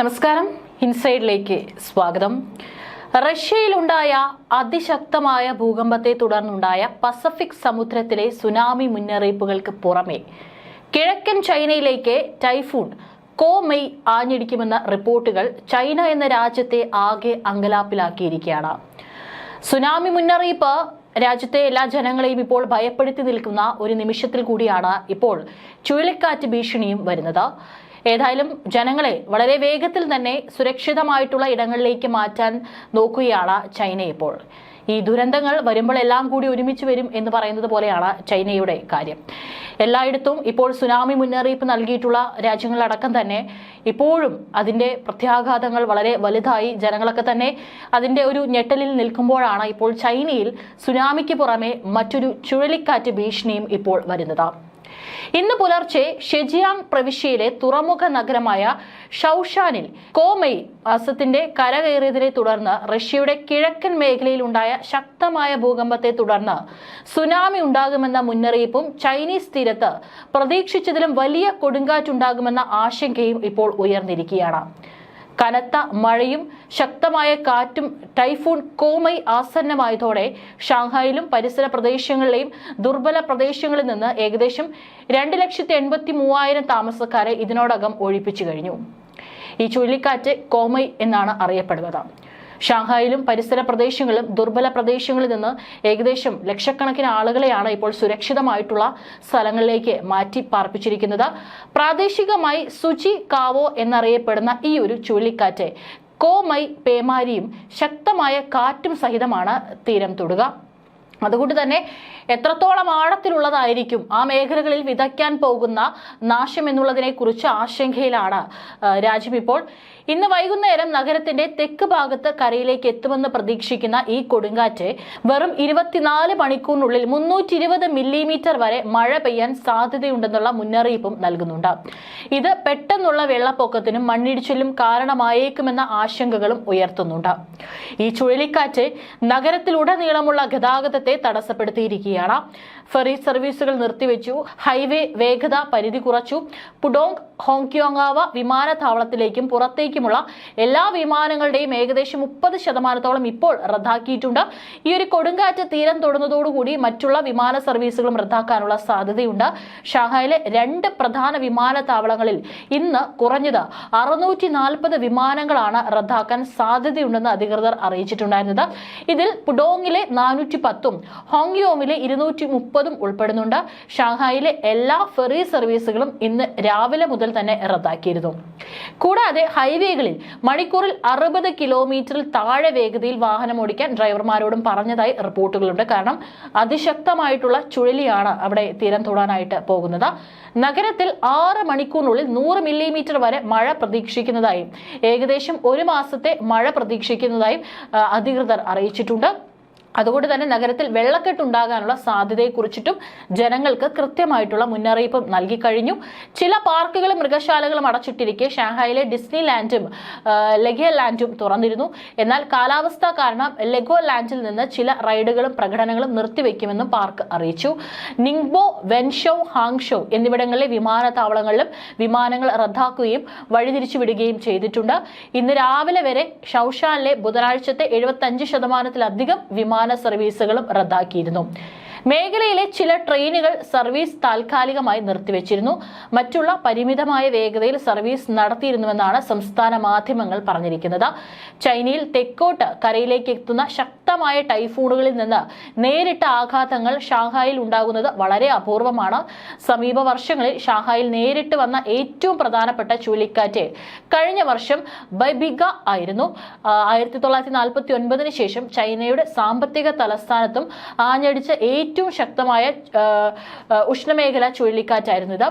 നമസ്കാരം. ഇൻസൈഡിലേക്ക് സ്വാഗതം. റഷ്യയിലുണ്ടായ അതിശക്തമായ ഭൂകമ്പത്തെ തുടർന്നുണ്ടായ പസഫിക് സമുദ്രത്തിലെ സുനാമി മുന്നറിയിപ്പുകൾക്ക് പുറമെ കിഴക്കൻ ചൈനയിലേക്ക് ടൈഫൂൺ കോമെയ് ആഞ്ഞടിക്കുമെന്ന റിപ്പോർട്ടുകൾ ചൈന എന്ന രാജ്യത്തെ ആകെ അങ്കലാപ്പിലാക്കിയിരിക്കുകയാണ്. സുനാമി മുന്നറിയിപ്പ് രാജ്യത്തെ എല്ലാ ജനങ്ങളെയും ഇപ്പോൾ ഭയപ്പെടുത്തി നിൽക്കുന്ന ഒരു നിമിഷത്തിൽ കൂടിയാണ് ഇപ്പോൾ ചുഴലിക്കാറ്റ് ഭീഷണിയും വരുന്നത്. ഏതായാലും ജനങ്ങളെ വളരെ വേഗത്തിൽ തന്നെ സുരക്ഷിതമായിട്ടുള്ള ഇടങ്ങളിലേക്ക് മാറ്റാൻ നോക്കുകയാണ് ചൈന ഇപ്പോൾ. ഈ ദുരന്തങ്ങൾ വരുമ്പോൾ എല്ലാം കൂടി ഒരുമിച്ച് വരും എന്ന് പറയുന്നത് പോലെയാണ് ചൈനയുടെ കാര്യം. എല്ലായിടത്തും ഇപ്പോൾ സുനാമി മുന്നറിയിപ്പ് നൽകിയിട്ടുള്ള രാജ്യങ്ങളടക്കം തന്നെ ഇപ്പോഴും അതിന്റെ പ്രത്യാഘാതങ്ങൾ വളരെ വലുതായി ജനങ്ങളൊക്കെ തന്നെ അതിന്റെ ഒരു ഞെട്ടലിൽ നിൽക്കുമ്പോഴാണ് ഇപ്പോൾ ചൈനയിൽ സുനാമിക്ക് പുറമെ മറ്റൊരു ചുഴലിക്കാറ്റ് ഭീഷണിയും ഇപ്പോൾ വരുന്നത്. ഇന്ന് പുലർച്ചെ ഷെജിയാങ് പ്രവിശ്യയിലെ തുറമുഖ നഗരമായ ഷൌഷാനിൽ കോമൈ അസത്തിന്റെ കരകയറിയതിനെ തുടർന്ന് റഷ്യയുടെ കിഴക്കൻ മേഖലയിൽ ഉണ്ടായ ശക്തമായ ഭൂകമ്പത്തെ തുടർന്ന് സുനാമി ഉണ്ടാകുമെന്ന മുന്നറിയിപ്പും ചൈനീസ് തീരത്ത് പ്രതീക്ഷിച്ചതിലും വലിയ കൊടുങ്കാറ്റുണ്ടാകുമെന്ന ആശങ്കയും ഇപ്പോൾ ഉയർന്നിരിക്കുകയാണ്. കനത്ത മഴയും ശക്തമായ കാറ്റും ടൈഫൂൺ കോമൈ ആസന്നമായതോടെ ഷാങ്ഹായിലും പരിസര പ്രദേശങ്ങളിലെയും ദുർബല പ്രദേശങ്ങളിൽ നിന്ന് ഏകദേശം രണ്ട് ലക്ഷത്തി എൺപത്തി മൂവായിരം താമസക്കാരെ ഇതിനോടകം ഒഴിപ്പിച്ചു കഴിഞ്ഞു. ഈ ചുഴലിക്കാറ്റ് കോമൈ എന്നാണ് അറിയപ്പെടുന്നത്. ഷാങ്ഹായിലും പരിസര പ്രദേശങ്ങളിലും ദുർബല പ്രദേശങ്ങളിൽ നിന്ന് ഏകദേശം ലക്ഷക്കണക്കിന് ആളുകളെയാണ് ഇപ്പോൾ സുരക്ഷിതമായിട്ടുള്ള സ്ഥലങ്ങളിലേക്ക് മാറ്റി പാർപ്പിച്ചിരിക്കുന്നത്. പ്രാദേശികമായി സുചി കാവോ എന്നറിയപ്പെടുന്ന ഈ ഒരു ചുഴലിക്കാറ്റ് കോമൈ പേമാരിയും ശക്തമായ കാറ്റും സഹിതമാണ് തീരം തൊടുക. അതുകൊണ്ട് തന്നെ എത്രത്തോളം ആഴത്തിലുള്ളതായിരിക്കും ആ മേഖലകളിൽ വിതയ്ക്കാൻ പോകുന്ന നാശം എന്നുള്ളതിനെക്കുറിച്ച് ആശങ്കയിലാണ് രാജ്യം ഇപ്പോൾ. ഇന്ന് വൈകുന്നേരം നഗരത്തിന്റെ തെക്ക് ഭാഗത്ത് കരയിലേക്ക് എത്തുമെന്ന് പ്രതീക്ഷിക്കുന്ന ഈ കൊടുങ്കാറ്റ് വെറും ഇരുപത്തിനാല് മണിക്കൂറിനുള്ളിൽ മുന്നൂറ്റി ഇരുപത് മില്ലിമീറ്റർ വരെ മഴ പെയ്യാൻ സാധ്യതയുണ്ടെന്നുള്ള മുന്നറിയിപ്പും നൽകുന്നുണ്ട്. ഇത് പെട്ടെന്നുള്ള വെള്ളപ്പൊക്കത്തിനും മണ്ണിടിച്ചിലും കാരണമായേക്കുമെന്ന ആശങ്കകളും ഉയർത്തുന്നുണ്ട്. ഈ ചുഴലിക്കാറ്റ് നഗരത്തിലുടനീളമുള്ള ഗതാഗതത്തെ തടസ്സപ്പെടുത്തിയിരിക്കുകയാണ്. ഫെറി സർവീസുകൾ നിർത്തിവെച്ചു ഹൈവേ വേഗത പരിധി കുറച്ചു പുഡോങ് ഹോങ്ക്യോങ്ങാവ വിമാനത്താവളത്തിലേക്കും പുറത്തേക്കുമുള്ള എല്ലാ വിമാനങ്ങളുടെയും ഏകദേശം മുപ്പത് ശതമാനത്തോളം ഇപ്പോൾ റദ്ദാക്കിയിട്ടുണ്ട്. ഈ ഒരു കൊടുങ്കാറ്റ് തീരം തൊടുന്നതോടുകൂടി മറ്റുള്ള വിമാന സർവീസുകളും റദ്ദാക്കാനുള്ള സാധ്യതയുണ്ട്. ഷാങ്ഹായിലെ രണ്ട് പ്രധാന വിമാനത്താവളങ്ങളിൽ ഇന്ന് കുറഞ്ഞത് അറുന്നൂറ്റി നാൽപ്പത് വിമാനങ്ങളാണ് റദ്ദാക്കാൻ സാധ്യതയുണ്ടെന്ന് അധികൃതർ അറിയിച്ചിട്ടുണ്ടായിരുന്നത്. ഇതിൽ പുഡോങ്ങിലെ നാനൂറ്റി പത്തും ഹോങ്യോമിലെ ഇരുന്നൂറ്റി മുപ്പതും ഉൾപ്പെടുന്നുണ്ട്. ഷാങ്ഹായിലെ എല്ലാ ഫെറി സർവീസുകളും ഇന്ന് രാവിലെ മുതൽ തന്നെ റദ്ദാക്കിയിരുന്നു. കൂടാതെ ഹൈവേകളിൽ മണിക്കൂറിൽ അറുപത് കിലോമീറ്ററിൽ താഴെ വേഗതയിൽ വാഹനം ഓടിക്കാൻ ഡ്രൈവർമാരോടും പറഞ്ഞതായി റിപ്പോർട്ടുകളുണ്ട്. കാരണം അതിശക്തമായിട്ടുള്ള ചുഴലിയാണ് അവിടെ തീരം തൊടാനായിട്ട് പോകുന്നത്. നഗരത്തിൽ ആറ് മണിക്കൂറിനുള്ളിൽ നൂറ് മില്ലിമീറ്റർ വരെ മഴ പ്രതീക്ഷിക്കുന്നതായും ഏകദേശം ഒരു മാസത്തെ മഴ പ്രതീക്ഷിക്കുന്നതായും അധികൃതർ അറിയിച്ചിട്ടുണ്ട്. അതുകൊണ്ട് തന്നെ നഗരത്തിൽ വെള്ളക്കെട്ടുണ്ടാകാനുള്ള സാധ്യതയെക്കുറിച്ചിട്ടും ജനങ്ങൾക്ക് കൃത്യമായിട്ടുള്ള മുന്നറിയിപ്പും നൽകി കഴിഞ്ഞു. ചില പാർക്കുകളും മൃഗശാലകളും അടച്ചിട്ടിരിക്കെ ഷാങ്ഹായിലെ ഡിസ്നി ലാൻഡും ലെഗോ ലാൻഡും തുറന്നിരുന്നു. എന്നാൽ കാലാവസ്ഥ കാരണം ലെഗോ ലാൻഡിൽ നിന്ന് ചില റൈഡുകളും പ്രകടനങ്ങളും നിർത്തിവെക്കുമെന്നും പാർക്ക് അറിയിച്ചു. നിങ്ബോ വെൻഷോ ഹാങ്ഷോ എന്നിവിടങ്ങളിലെ വിമാനത്താവളങ്ങളിലും വിമാനങ്ങൾ റദ്ദാക്കുകയും വഴിതിരിച്ചുവിടുകയും ചെയ്തിട്ടുണ്ട്. ഇന്ന് രാവിലെ വരെ ഷൌഷാനിലെ ബുധനാഴ്ചത്തെ എഴുപത്തഞ്ച് ശതമാനത്തിലധികം വിമാന സർവീസുകളും റദ്ദാക്കിയിരുന്നു. മേഖലയിലെ ചില ട്രെയിനുകൾ സർവീസ് താൽക്കാലികമായി നിർത്തിവെച്ചിരുന്നു. മറ്റുള്ള പരിമിതമായ വേഗതയിൽ സർവീസ് നടത്തിയിരുന്നുവെന്നാണ് സംസ്ഥാന മാധ്യമങ്ങൾ പറഞ്ഞിരിക്കുന്നത്. ചൈനയിൽ തെക്കോട്ട് കരയിലേക്ക് എത്തുന്ന ശക്തമായ ടൈഫൂണുകളിൽ നിന്ന് നേരിട്ട ആഘാതങ്ങൾ ഷാങ്ഹായിൽ ഉണ്ടാകുന്നത് വളരെ അപൂർവമാണ്. സമീപ വർഷങ്ങളിൽ ഷാങ്ഹായിൽ നേരിട്ട് വന്ന ഏറ്റവും പ്രധാനപ്പെട്ട ചുഴലിക്കാറ്റ് കഴിഞ്ഞ വർഷം ബൈബിഗ ആയിരുന്നു. ആയിരത്തി തൊള്ളായിരത്തി നാൽപ്പത്തി ഒൻപതിന് ശേഷം ചൈനയുടെ സാമ്പത്തിക തലസ്ഥാനത്തും ആഞ്ഞടിച്ച ഏറ്റവും ശക്തമായ ഉഷ്ണമേഖലാ ചുഴലിക്കാറ്റായിരുന്നു ഇത്.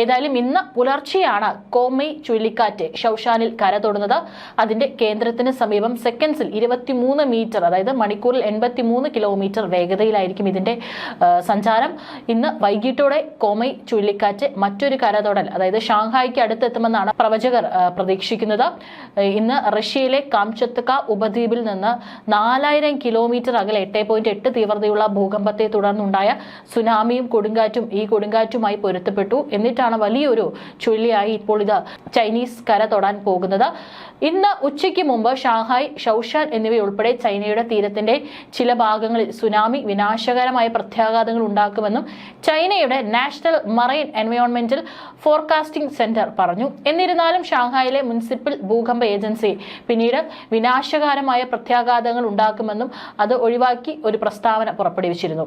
ഏതായാലും ഇന്ന് പുലർച്ചെയാണ് കോമൈ ചുഴലിക്കാറ്റ് ഷൌഷാനിൽ കര തൊടുന്നത്. അതിന്റെ കേന്ദ്രത്തിന് സമീപം സെക്കൻഡ്സിൽ ഇരുപത്തിമൂന്ന് മീറ്റർ അതായത് മണിക്കൂറിൽ എൺപത്തിമൂന്ന് കിലോമീറ്റർ വേഗതയിലായിരിക്കും ഇതിന്റെ സഞ്ചാരം. ഇന്ന് വൈകിട്ടോടെ കോമൈ ചുഴലിക്കാറ്റ് മറ്റൊരു കരതൊടൽ അതായത് ഷാങ്ഹായ്ക്ക് അടുത്തെത്തുമെന്നാണ് പ്രവചകർ പ്രതീക്ഷിക്കുന്നത്. ഇന്ന് റഷ്യയിലെ കാംചത്ക ഉപദ്വീപിൽ നിന്ന് നാലായിരം കിലോമീറ്റർ അകലെ എട്ട് പോയിന്റ് എട്ട് തീവ്രതയുള്ള ഭൂകമ്പത്തെ തുടർന്നുണ്ടായ സുനാമിയും കൊടുങ്കാറ്റും ഈ കൊടുങ്കാറ്റുമായി പൊരുത്തപ്പെട്ടു. എന്നിട്ടാണ് വലിയൊരു ചുഴലിയായി ഇപ്പോൾ ഇത് ചൈനീസ് കര തൊടാൻ പോകുന്നത്. ഇന്ന് ഉച്ചയ്ക്ക് മുമ്പ് ഷാങ്ഹായ് ഷൌഷാൻ എന്നിവയുൾപ്പെടെ ചൈനയുടെ തീരത്തിന്റെ ചില ഭാഗങ്ങളിൽ സുനാമി വിനാശകരമായ പ്രത്യാഘാതങ്ങൾ ഉണ്ടാക്കുമെന്നും ചൈനയുടെ നാഷണൽ മറൈൻ എൻവയോൺമെന്റൽ ഫോർകാസ്റ്റിംഗ് സെന്റർ പറഞ്ഞു. എന്നിരുന്നാലും ഷാങ്ഹായിലെ മുനിസിപ്പൽ ഭൂകമ്പ ഏജൻസി പിന്നീട് വിനാശകരമായ പ്രത്യാഘാതങ്ങൾ ഉണ്ടാക്കുമെന്നും അത് ഒഴിവാക്കി ഒരു പ്രസ്താവന പുറപ്പെടുവിച്ചിരുന്നു.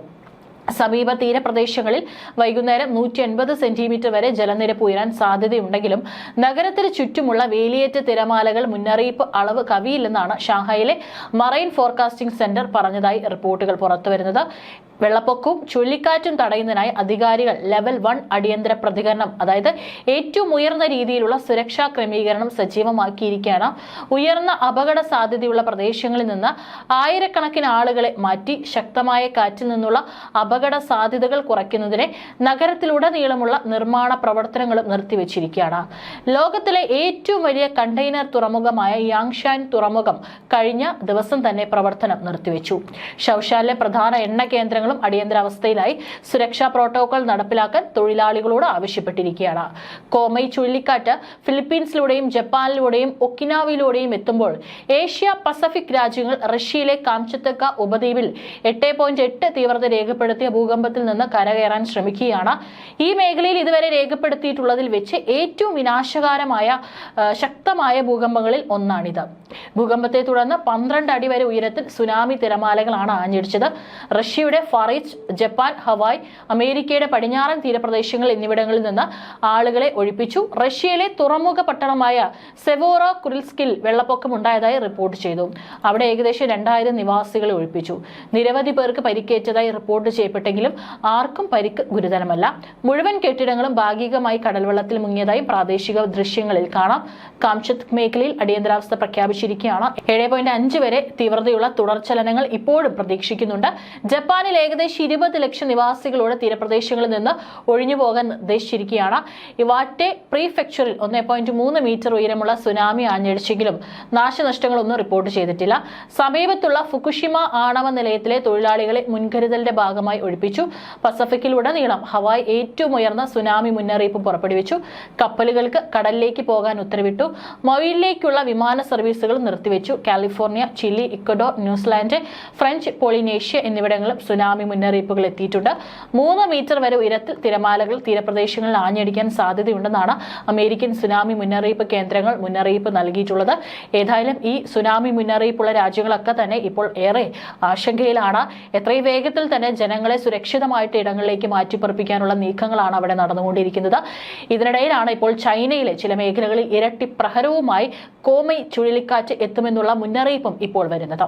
സമീപ തീരപ്രദേശങ്ങളിൽ വൈകുന്നേരം നൂറ്റി എൺപത് സെന്റിമീറ്റർ വരെ ജലനിരപ്പ് ഉയരാൻ സാധ്യതയുണ്ടെങ്കിലും നഗരത്തിന് ചുറ്റുമുള്ള വേലിയേറ്റ തിരമാലകൾ മുന്നറിയിപ്പ് അളവ് കവിയില്ലെന്നാണ് ഷാങ്ഹായിലെ മറൈൻ ഫോർകാസ്റ്റിംഗ് സെന്റർ പറഞ്ഞതായി റിപ്പോർട്ടുകൾ പുറത്തുവരുന്നത്. വെള്ളപ്പൊക്കവും ചുഴലിക്കാറ്റും തടയുന്നതിനായി അധികാരികൾ ലെവൽ വൺ അടിയന്തര പ്രതികരണം അതായത് ഏറ്റവും ഉയർന്ന രീതിയിലുള്ള സുരക്ഷാ ക്രമീകരണം സജീവമാക്കിയിരിക്കുകയാണ്. ഉയർന്ന അപകട സാധ്യതയുള്ള പ്രദേശങ്ങളിൽ നിന്ന് ആയിരക്കണക്കിന് ആളുകളെ മാറ്റി ശക്തമായ കാറ്റിൽ നിന്നുള്ള അപകട സാധ്യതകൾ കുറയ്ക്കുന്നതിന് നഗരത്തിലുടനീളമുള്ള നിർമ്മാണ പ്രവർത്തനങ്ങളും നിർത്തിവെച്ചിരിക്കുകയാണ്. ലോകത്തിലെ ഏറ്റവും വലിയ കണ്ടെയ്നർ തുറമുഖമായ യാങ്ഷാൻ തുറമുഖം കഴിഞ്ഞ ദിവസം തന്നെ പ്രവർത്തനം നിർത്തിവെച്ചു. ഷൌഷാലിലെ പ്രധാന എണ്ണ കേന്ദ്രങ്ങളും അടിയന്തരാവസ്ഥയിലായി സുരക്ഷാ പ്രോട്ടോകോൾ നടപ്പിലാക്കാൻ തൊഴിലാളികളോട് ആവശ്യപ്പെട്ടിരിക്കുകയാണ്. കോമൈ ചുഴലിക്കാറ്റ് ഫിലിപ്പീൻസിലൂടെയും ജപ്പാനിലൂടെയും ഒക്കിനാവിലൂടെയും എത്തുമ്പോൾ ഏഷ്യ പസഫിക് രാജ്യങ്ങൾ റഷ്യയിലെ കാംചത്തക്ക ഉപദ്വീപിൽ എട്ട് പോയിന്റ് എട്ട് തീവ്രത രേഖപ്പെടുത്തിയ ഭൂകമ്പത്തിൽ നിന്ന് കരകയറാൻ ശ്രമിക്കുകയാണ്. ഈ മേഖലയിൽ ഇതുവരെ രേഖപ്പെടുത്തിയിട്ടുള്ളതിൽ വെച്ച് ഏറ്റവും വിനാശകാരമായ ശക്തമായ ഭൂകമ്പങ്ങളിൽ ഒന്നാണിത്. ഭൂകമ്പത്തെ തുടർന്ന് പന്ത്രണ്ട് അടി വരെ ഉയരത്തിൽ സുനാമി തിരമാലകളാണ് ആഞ്ഞടിച്ചത്. റഷ്യയുടെ ഫറീച്ച് ജപ്പാൻ ഹവായ് അമേരിക്കയുടെ പടിഞ്ഞാറൻ തീരപ്രദേശങ്ങൾ എന്നിവിടങ്ങളിൽ നിന്ന് ആളുകളെ ഒഴിപ്പിച്ചു. റഷ്യയിലെ തുറമുഖ പട്ടണമായ സെവോറ കുറിൽസ്കിൽ വെള്ളപ്പൊക്കം ഉണ്ടായതായി റിപ്പോർട്ട് ചെയ്തു. അവിടെ ഏകദേശം രണ്ടായിരം നിവാസികളെ ഒഴിപ്പിച്ചു. നിരവധി പേർക്ക് പരിക്കേറ്റതായി റിപ്പോർട്ട് ചെയ്യപ്പെട്ടെങ്കിലും ആർക്കും പരിക്ക് ഗുരുതരമല്ല. മുഴുവൻ കെട്ടിടങ്ങളും ഭാഗികമായി കടൽവെള്ളത്തിൽ മുങ്ങിയതായി പ്രാദേശിക ദൃശ്യങ്ങളിൽ കാണാം. കാംചത് മേഖലയിൽ അടിയന്തരാവസ്ഥ പ്രഖ്യാപിച്ചിരിക്കുകയാണ്. ഏഴ് പോയിന്റ് അഞ്ച് വരെ തീവ്രതയുള്ള തുടർചലനങ്ങൾ ഇപ്പോഴും പ്രതീക്ഷിക്കുന്നുണ്ട്. ജപ്പാനിൽ ഏകദേശം ഇരുപത് ലക്ഷം നിവാസികളോട് തീരപ്രദേശങ്ങളിൽ നിന്ന് ഒഴിഞ്ഞു പോകാൻ നിർദ്ദേശിച്ചിരിക്കുകയാണ്. ഇവാറ്റെ പ്രീഫെക്ചറിൽ ഒന്നേ പോയിന്റ് മൂന്ന് മീറ്റർ ഉയരമുള്ള സുനാമി ആഞ്ഞടിച്ചെങ്കിലും നാശനഷ്ടങ്ങളൊന്നും റിപ്പോർട്ട് ചെയ്തിട്ടില്ല. സമീപത്തുള്ള ഫുക്കുഷിമ ആണവ നിലയത്തിലെ തൊഴിലാളികളെ മുൻകരുതലിന്റെ ഭാഗമായി ഒഴിപ്പിച്ചു. പസഫിക്കിലുടനീളം ഹവായ് ഏറ്റവും ഉയർന്ന സുനാമി മുന്നറിയിപ്പ് പുറപ്പെടുവിച്ചു. കപ്പലുകൾക്ക് കടലിലേക്ക് പോകാൻ ഉത്തരവിട്ടു. മൊയിലിലേക്കുള്ള വിമാന സർവീസുകൾ നിർത്തിവെച്ചു. California Chile Ecuador New Zealand French Polynesia എന്നിവിടങ്ങളും tsunami മുന്നറിയിപ്പുകൾ എത്തിയിട്ടുണ്ട്. മൂന്ന് മീറ്റർ വരെ ഉയരത്തിൽ തിരമാലകൾ തീരപ്രദേശങ്ങളിൽ ആഞ്ഞടിക്കാൻ സാധ്യതയുണ്ടെന്നാണ് അമേരിക്കൻ സുനാമി മുന്നറിയിപ്പ് കേന്ദ്രങ്ങൾ മുന്നറിയിപ്പ് നൽകിയിട്ടുള്ളത്. ഏതായാലും ഈ സുനാമി മുന്നറിയിപ്പുള്ള രാജ്യങ്ങളൊക്കെ തന്നെ ഇപ്പോൾ ഏറെ ആശങ്കയിലാണ്. എത്രയും വേഗത്തിൽ തന്നെ ജനങ്ങളെ സുരക്ഷിതമായിട്ട് ഇടങ്ങളിലേക്ക് മാറ്റിപ്പറപ്പിക്കാനുള്ള നീക്കങ്ങളാണ് അവിടെ നടന്നുകൊണ്ടിരിക്കുന്നത്. ഇതിനിടയിലാണ് ഇപ്പോൾ ചൈനയിലെ ചില മേഖലകളിൽ ഇരട്ടി പ്രഹരവുമായി കോമൈ ചുഴലിക്കാറ്റ് എത്തുമെന്നുള്ള മുന്നറിയിപ്പും ഇപ്പോൾ വരുന്നത്.